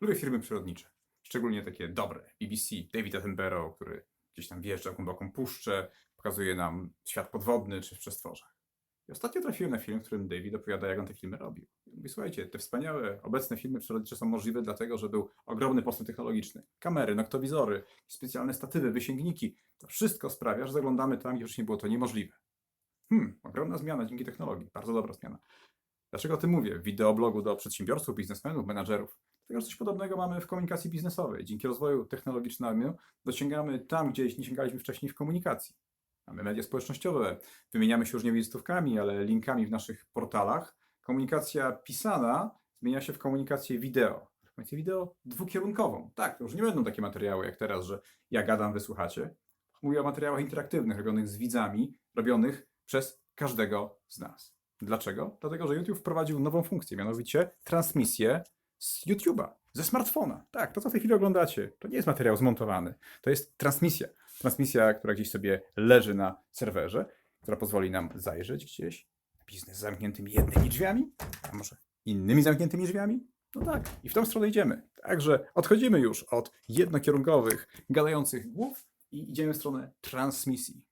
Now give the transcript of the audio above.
Lubię firmy przyrodnicze, szczególnie takie dobre. BBC, David Attenborough, który gdzieś tam wjeżdża w głęboką puszczę, pokazuje nam świat podwodny czy w przestworzach. I ostatnio trafiłem na film, w którym David opowiada, jak on te filmy robił. I mówi, słuchajcie, te wspaniałe, obecne filmy przyrodnicze są możliwe dlatego, że był ogromny postęp technologiczny. Kamery, noktowizory, specjalne statywy, wysięgniki. To wszystko sprawia, że zaglądamy tam, gdzie wcześniej było to niemożliwe. Hmm, ogromna zmiana dzięki technologii. Bardzo dobra zmiana. Dlaczego o tym mówię? W wideoblogu do przedsiębiorców, biznesmenów, menadżerów. Że coś podobnego mamy w komunikacji biznesowej. Dzięki rozwoju technologicznemu dosięgamy tam, gdzie nie sięgaliśmy wcześniej w komunikacji. Mamy media społecznościowe, wymieniamy się różnymi wizytówkami, ale linkami w naszych portalach. Komunikacja pisana zmienia się w komunikację wideo. Komunikację wideo dwukierunkową. Tak, to już nie będą takie materiały jak teraz, że ja gadam, wysłuchacie. Mówię o materiałach interaktywnych, robionych z widzami, robionych przez każdego z nas. Dlaczego? Dlatego, że YouTube wprowadził nową funkcję, mianowicie transmisję z YouTube'a, ze smartfona. Tak, to co w tej chwili oglądacie, to nie jest materiał zmontowany, to jest transmisja. Transmisja, która gdzieś sobie leży na serwerze, która pozwoli nam zajrzeć gdzieś na biznes z zamkniętymi jednymi drzwiami, a może innymi zamkniętymi drzwiami? No tak, i w tą stronę idziemy. Także odchodzimy już od jednokierunkowych, gadających głów i idziemy w stronę transmisji.